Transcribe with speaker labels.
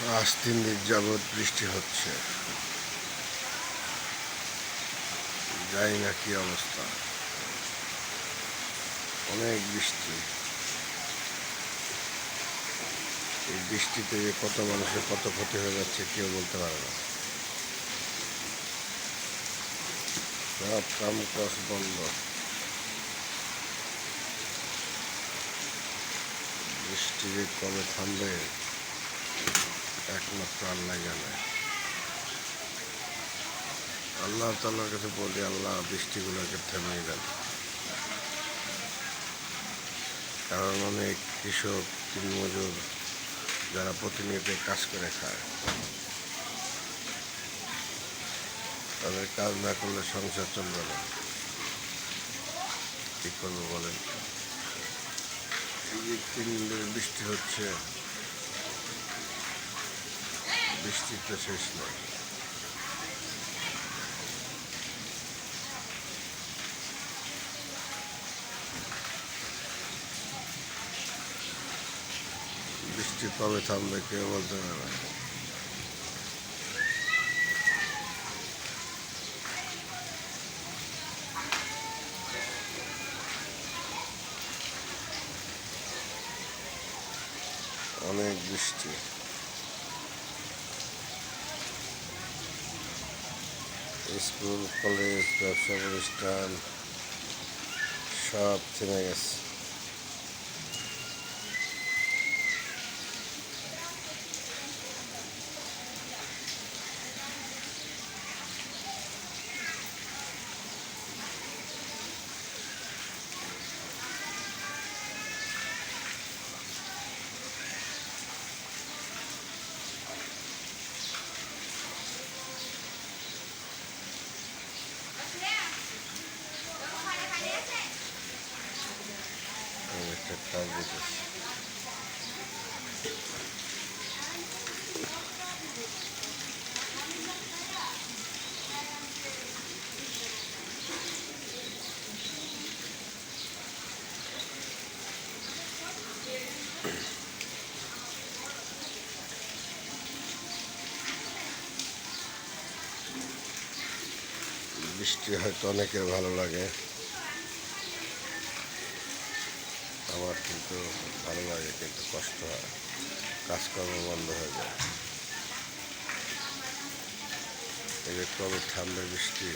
Speaker 1: আজ তিন দিন যাবৎ বৃষ্টি হচ্ছে। জানি না কি অবস্থা। অনেক বৃষ্টি। এই বৃষ্টিতে যে কত মানুষের কত ক্ষতি হয়ে যাচ্ছে, কেউ বলতে পারে না। সব কাম কাজ বন্ধ। বৃষ্টি কবে থামবে একমাত্র আল্লাহ জানে আল্লাহ তাল্লার কাছে বলি, আল্লাহ বৃষ্টিগুলোকে থেমে দেন। কারণ অনেক কৃষক দিনমজুর যারা প্রতিনিয়ত কাজ করে খায়। তাদের কাজ না করলে সংসার চলবে না। কি করব বলেন? এই যে তিন বৃষ্টি হচ্ছে বৃষ্টির তো শেষ নেই বৃষ্টি কবে থামবে কেউ বলতে পারে অনেক বৃষ্টি। স্কুল কলেজ ব্যবসা প্রতিষ্ঠান সব থেমে গেছে আমি একটা কাজ দিতেছি বৃষ্টি হয়তো অনেকের ভালো লাগে আমার কিন্তু ভালো লাগে, কিন্তু কষ্ট হয়। কাজকর্ম বন্ধ হয়ে যায়। এই কবে ঠান্ডা বৃষ্টি